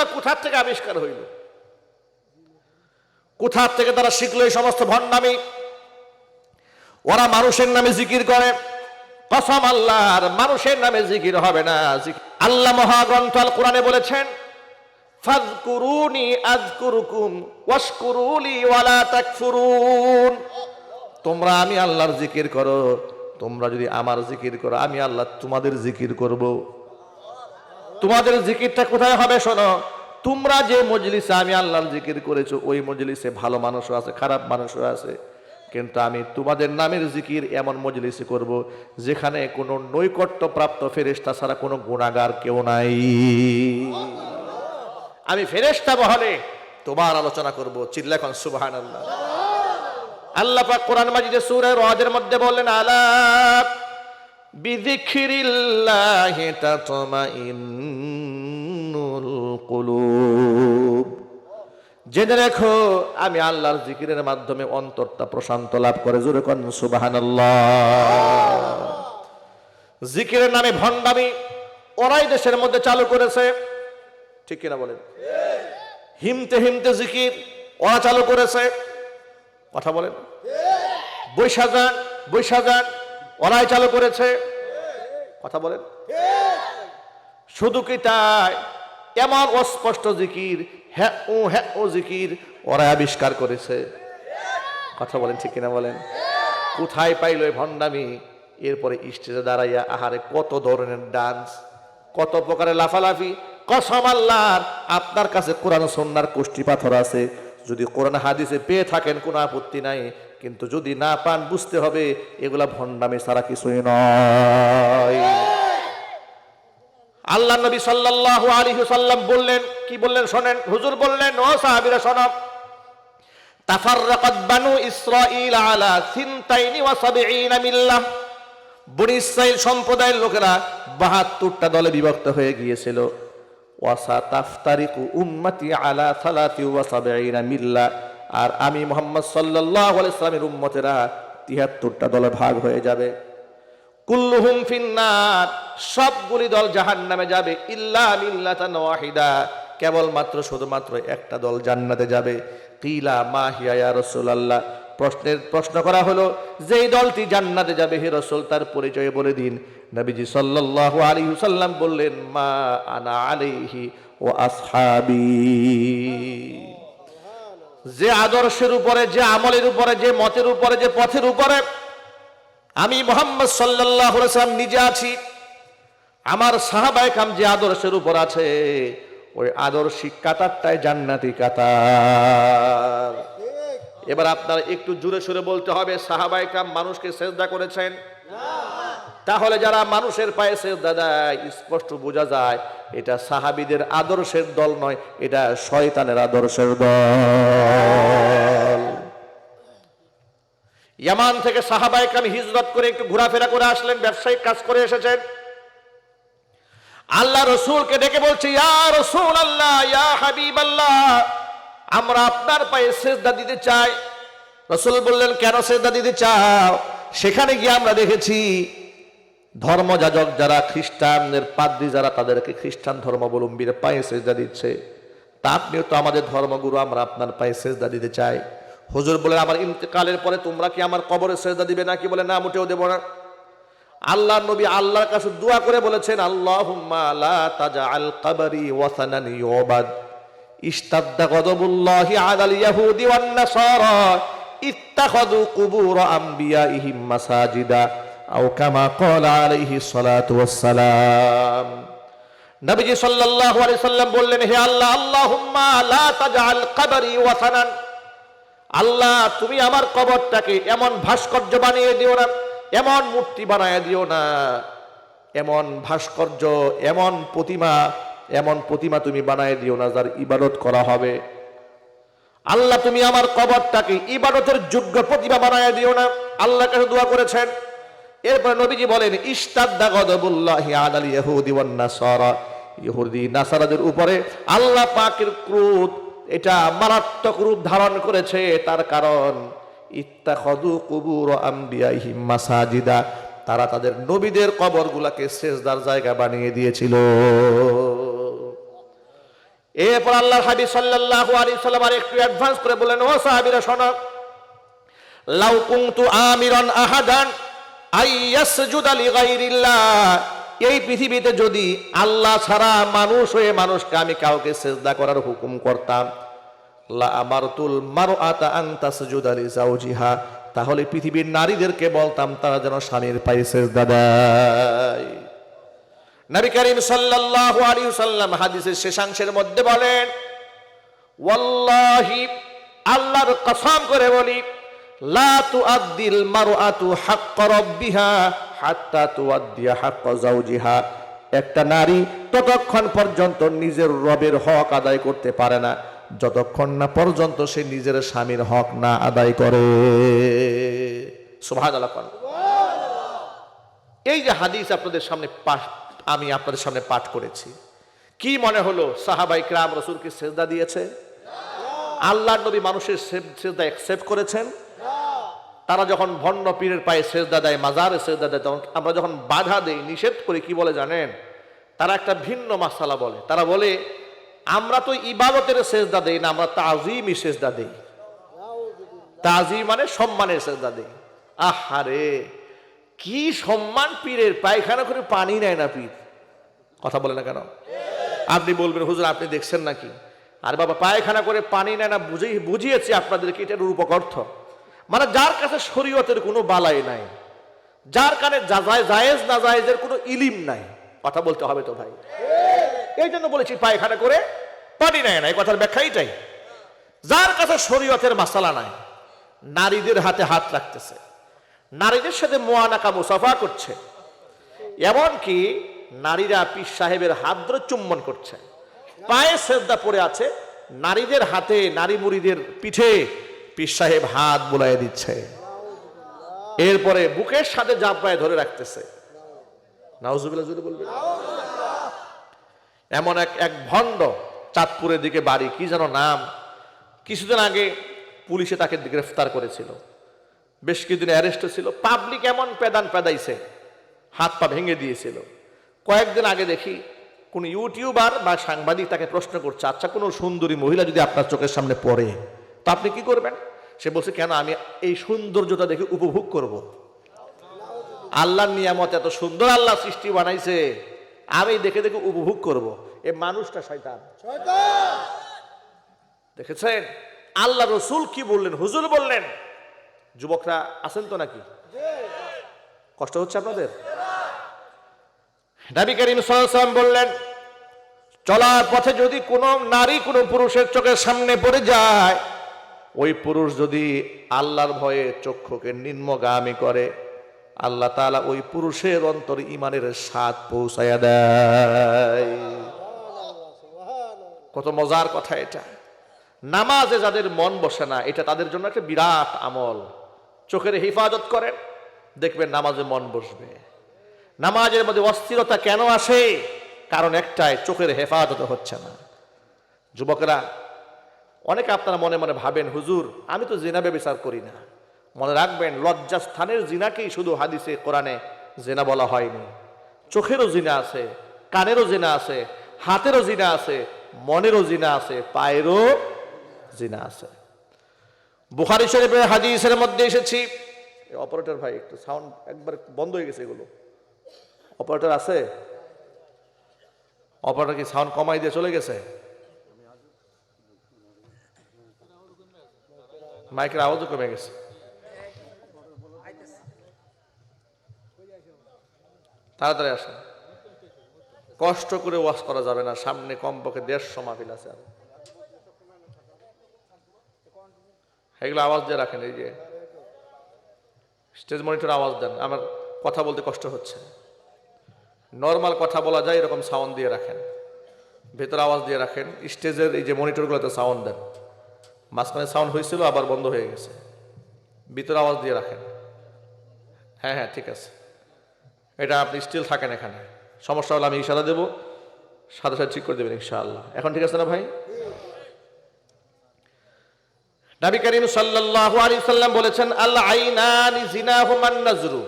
জিকিরগুলো কোথার থেকে আবিষ্কার হইল? কোথার থেকে তারা শিখলো এই সমস্ত ভণ্ডামি? ওরা মানুষের নামে জিকির করে। কসম আল্লাহর, মানুষের নামে জিকির হবে না। আল্লাহ মহাগ্রন্থ আল কোরআনে বলেছেন তোমরা আমি আল্লাহর জিকির করো, তোমরা যদি আমার জিকির করো, আমি আল্লাহ তোমাদের জিকির করব। তোমাদের জিকিরটা কোথায় হবে শোনো? তোমরা যে মজলিসে আমি আল্লাহর জিকির করেছ, ওই মজলিসে ভালো মানুষও আছে, খারাপ মানুষও আছে। কিন্তু আমি তোমাদের নামের জিকির এমন মজলিসে করব, যেখানে কোনো নৈকট্য প্রাপ্ত ফেরেশতা ছাড়া কোনো গুণাগার কেউ নাই। আমি ফেরেশতা বহলে তোমার আলোচনা করব, চিল্লাখন সুবহান আল্লাহ আল্লাহ কোরআন মাজিদে সূরা রদের মধ্যে বললেন জেনে রেখো, আমি আল্লাহর জিকিরের মাধ্যমে অন্তরটা প্রশান্ত লাভ করে। জোরে কন, সুবহানাল্লাহ। জিকিরের নামে ভণ্ডামি ওরাই দেশের মধ্যে চালু করেছে। ঠিক কিনা বলেন? হিমতে হিমতে জিকির ওরা চালু করেছে। কথা বলেন? বৈশাখান বৈশাখান ওরাই চালু করেছে। কথা বলেন। শুধু কি তাই? এমন অস্পষ্ট জিকির হ্যাঁ ও হ্যাঁ ও জিকির ওরা আবিষ্কার করেছে। কথা বলেন, ঠিক কিনা বলেন? কোথায় পাইল এই ভণ্ডামি? এরপরে স্টেজে দাঁড়াইয়া আহারে কত ধরনের ডান্স, কত প্রকারের লাফালাফি। কসম আল্লাহর, আপনার কাছে কোরআন সন্ন্যার কোষ্ঠী পাথর আছে। যদি কোরআন হাদিসে পেয়ে থাকেন, কোনো আপত্তি নাই। কিন্তু যদি না পান, বুঝতে হবে এগুলা ভণ্ডামি সারা কিছুই নয়। আল্লাহ নবী সাল্লাল্লাহু আলাইহি সাল্লাম বললেন, কি বললেন শোনেন? হুজুর বললেন, ও সাহাবীরা শোনো, তাফাররাকাত বানু আলা মিল্লাহ। সম্প্রদায়ের লোকেরা বাহাত্তরটা দলে বিভক্ত হয়ে গিয়েছিল। উম্মতি আলা সালাতি ওয়া সাবঈনা মিল্লা আর আমি মোহাম্মদ সাল্লাল্লাহু আলাইহি সাল্লামের উম্মতেরা তিয়াত্তরটা দলে ভাগ হয়ে যাবে। কুল্লুহুম ফিন্নার, সবগুলি দল জাহান নামে যাবে, ইল্লা মিল্লাতান ওয়াহিদা, কেবলমাত্র শুধুমাত্র একটা দল জান্নাতে যাবে। কিলা মা হিয়া রাসূলুল্লাহ, প্রশ্নের, প্রশ্ন করা হলো, যেই দলটি জান্নাতে যাবে হে রসুল, তার পরিচয় বলে দিন। নবীজি সাল্লাল্লাহু আলাইহি সাল্লাম বললেন, মা আনা আলিহি ও আসহাবি। যে আদর্শের উপরে, যে আমলের উপরে, যে মতের উপরে, যে পথের উপরে, আমি মোহাম্মদ সাল্লাহ সাল্লাম নিজে আছি। আমার সাহাবায় কাম যে আদর্শের উপর আছে, ওই আদর্শিক কাতারটাই জান্নাতি কাতার। এবার আপনার একটু জোরে সুরে বলতে হবে সাহাবাই কাম মানুষকে সেজদা করেছেন? তাহলে যারা মানুষের পায়ে সেজদা দেয় স্পষ্ট বোঝা যায়, এটা সাহাবিদের আদর্শের দল নয়, এটা শয়তানের আদর্শের দল। ইয়ামান থেকে সাহাবাইক আমি হিজরত করে একটু ঘোরাফেরা করে আসলেন, ব্যবসায়িক কাজ করে এসেছেন। আল্লাহ রসুলকে ডেকে বলছে, ইয়া রসুল আল্লাহ ইয়া হাবিব আল্লাহ আমরা আপনার পায়ে সেজদা দিতে চাই। রসুল বললেন, কেন সেজদা দিতে চাও? সেখানে গিয়ে আমরা দেখেছি ধর্মযাজক যারা খ্রিস্টানদের পাদ্রী যারা তাদেরকে খ্রিস্টান ধর্মাবলম্বীর পায়ে সেজদা দিচ্ছে তা আপনিও তো আমাদের ধর্মগুরু আমরা আপনার পায়ে সেজদা দিতে চাই। হুজুর বলে আমার ইন্তেকালের পরে তোমরা কি আমার কবরে সেজদা দিবে নাকি? বলে, না, মোটেও দেবো না। আল্লাহ নবী আল্লাহর কাছে দোয়া করে বলেছেন, আল্লাহুম্মা লা তাজআল কবরি ওয়াসানান ইউবাদ। ইস্তাদ্দা গদবুল্লাহি আলাল ইয়াহুদি ওয়ান নাসারা, ইত্তাখাযু কুবুর আমবিয়াইহিম মাসাজিদা। আও কামা ক্বালা আলাইহি সালাতু ওয়াসসালাম। নবীজি সাল্লাল্লাহু আলাইহি সাল্লাম বললেন, হে আল্লাহ, আল্লাহুম্মা লা তাজআল কবরি ওয়াসানান। আল্লাহ, তুমি আমার কবরটাকে এমন ভাস্কর্য বানিয়ে দিও না, এমন মূর্তি বানায় দিও না। এমন ভাস্কর্য, এমন প্রতিমা এমন প্রতিমা তুমি বানায় দিও না যার ইবাদত করা হবে। আল্লাহ, তুমি আমার কবরটাকে ইবাদতের যোগ্য প্রতিমা বানায় দিও না। আল্লাহ কাছে দোয়া করেছেন এরপর নবীজি বলেন ইস্তাদ্দা গদবুল্লাহি আলাল ইহুদি ওয়ান নাসারা। ইহুদি, নাসারাদের উপরে আল্লাহ পাকের ক্রোধ, এটা মারাত্মক রূপ ধারণ করেছে। তার কারণ ইত্তাখাদু কুবুর আম্বিয়াইহিম মাসাজিদা। তারা তাদের নবীদের কবরগুলাকে সেজদার জায়গা বানিয়ে দিয়েছিল। এরপর আল্লাহ হাবি সাল্লাল্লাহু আলাইহি সাল্লাম আর একটু অ্যাডভান্স করে বললেন, ও সাহাবীরা, শোনো। লাউ কুনতু আমিরান আহাদান। এই পৃথিবীতে যদি আল্লাহ ছাড়া মানুষ হয়ে মানুষকে আমি কাউকে সেজদা করার হুকুম করতাম লিজাওজিহা, তাহলে পৃথিবীর নারীদেরকে বলতাম, তারা যেন স্বামীর পায়ে সেজদা দেয়। সাল্লাল্লাহু সাল্লাম হাদিসের শেষাংশের মধ্যে বলেন আল্লাহর কসম করে বলি একটা নারী ততক্ষণ পর্যন্ত নিজের রবের হক আদায় করতে পারে না, যতক্ষণ না পর্যন্ত সে নিজের স্বামীর হক না আদায় করে। কোন এই যে হাদিস আপনাদের সামনে আমি আপনাদের সামনে পাঠ করেছি, কি মনে হলো সাহাবাই ক্রাম রসুলকে সেজদা দিয়েছে? আল্লাহ নবী মানুষের সেজদা অ্যাকসেপ্ট করেছেন? তারা যখন ভণ্ড পীরের পায়ে সেজদা দেয়, মাজারে সেজদা দেয়, তখন আমরা যখন বাধা দেই, নিষেধ করি, কি বলে জানেন? তারা একটা ভিন্ন মাসালা বলে। তারা বলে, আমরা তো ইবাদতের সেজদা দেই না, আমরা তাজিমই সেজদা দেই। তাজিম মানে সম্মানের সেজদা দেই। আহারে, কি সম্মান পীরের পায়খানা করে পানি নেয় না পীর? কথা বলে না কেন? আপনি বলবেন, হুজুর, আপনি দেখছেন নাকি? আর বাবা, পায়খানা করে পানি নেয় না, বুঝেই, বুঝিয়েছি আপনাদেরকে এটার রূপক অর্থ। মানে যার কাছে শরীয়তের কোনো বালাই নাই যার কানে জায়েজ না জায়েজের কোনো ইলিম নাই। কথা বলতে হবে তো ভাই। এই জন্য বলেছি পায়খানা করে পানি নেয় না এই কথার ব্যাখ্যা এইটাই। যার কাছে শরীয়তের মাসালা নাই নারীদের হাতে হাত রাখতেছে। নারীদের সাথে মোয়ানাকা মুসাফা করছে। এমনকি নারীরা পীর সাহেবের হাত ধরে চুম্বন করছে। পায়ে শ্রদ্ধা পড়ে আছে নারীদের হাতে নারী মুড়িদের পিঠে পীর সাহেব হাত বুলাই দিচ্ছে। এরপরে বুকের সাথে জাপড়ায় ধরে রাখতেছে। বলবে। এমন এক এক ভণ্ড চাঁদপুরের দিকে বাড়ি, কি যেন নাম। কিছুদিন আগে পুলিশে তাকে গ্রেফতার করেছিল। বেশ কিছুদিন অ্যারেস্ট ছিল। পাবলিক এমন পেদান পেদাইছে, হাত পা ভেঙে দিয়েছিল। কয়েকদিন আগে দেখি কোন ইউটিউবার বা সাংবাদিক তাকে প্রশ্ন করছে আচ্ছা কোনো সুন্দরী মহিলা যদি আপনার চোখের সামনে পড়ে, তা আপনি কি করবেন? সে বলছে, কেন আমি এই সৌন্দর্যটা দেখে উপভোগ করব। আল্লাহর নিয়ামত এত সুন্দর আল্লাহ সৃষ্টি বানাইছে, আমি দেখে দেখে উপভোগ করব। এ মানুষটা শয়তান। দেখেছেন? আল্লাহ রসুল কি বললেন? হুজুর বললেন। যুবকরা আছেন তো নাকি? কষ্ট হচ্ছে আপনাদের? নবী করিম সাল্লাম বললেন, চলার পথে যদি কোনো নারী কোনো পুরুষের চোখের সামনে পড়ে যায় ওই পুরুষ যদি আল্লাহর ভয়ে চক্ষুকে নিম্নগামী করে, আল্লাহ তাআলা ওই পুরুষের অন্তর ইমানের স্বাদ পৌঁছায়া দেয়। কত মজার কথা এটা। নামাজে যাদের মন বসে না, এটা তাদের জন্য একটা বিরাট আমল। চোখের হেফাজত করেন, দেখবেন নামাজে মন বসবে। নামাজের মধ্যে অস্থিরতা কেন আসে? কারণ একটাই, চোখের হেফাজত হচ্ছে না। যুবকেরা অনেকে আপনারা মনে মনে ভাবেন, হুজুর, আমি তো জিনা বিচার করি না। মনে রাখবেন লজ্জা স্থানের জিনাকেই শুধু হাদিসে, কোরআনে জেনা বলা হয়নি। চোখেরও জিনা আছে, কানেরও জিনা আছে, হাতেরও জিনা আছে, মনেরও জিনা আছে, পায়েরও জিনা আছে। বুখারি শরীফের হাদিসের মধ্যে এসেছি। অপারেটর ভাই, একটু সাউন্ড একবার বন্ধ হয়ে গেছে এগুলো। অপারেটর আছে? অপারেটর কি সাউন্ড কমাই দিয়ে চলে গেছে? মাইকের আওয়াজও কমে গেছে। তাড়াতাড়ি আসেন। কষ্ট করে ওয়াশ করা যাবে না, সামনে কমপক্ষে দেড়শো মাহফিল আছে আর। এগুলো আওয়াজ দিয়ে রাখেন, এই যে স্টেজ মনিটর আওয়াজ দেন, আমার কথা বলতে কষ্ট হচ্ছে। নর্মাল কথা বলা যায়, এরকম সাউন্ড দিয়ে রাখেন। ভেতর আওয়াজ দিয়ে রাখেন, স্টেজের এই যে মনিটরগুলোতে সাউন্ড দেন। মাঝখানে সাউন্ড হয়েছিল, আবার বন্ধ হয়ে গেছে। ভিতরে আওয়াজ দিয়ে রাখেন। হ্যাঁ হ্যাঁ ঠিক আছে। এটা আপনি স্টিল থাকেন এখানে। সমস্যা হলে আমি ইশারা দেবো। সাথে সাথে ঠিক করে দেবেন, ইনশাআল্লাহ। এখন ঠিক আছে না ভাই? নবী করিম সাল্লাল্লাহু আলাইহি সাল্লাম বলেছেন আল আইনানি জিনাহুমান নাজরু।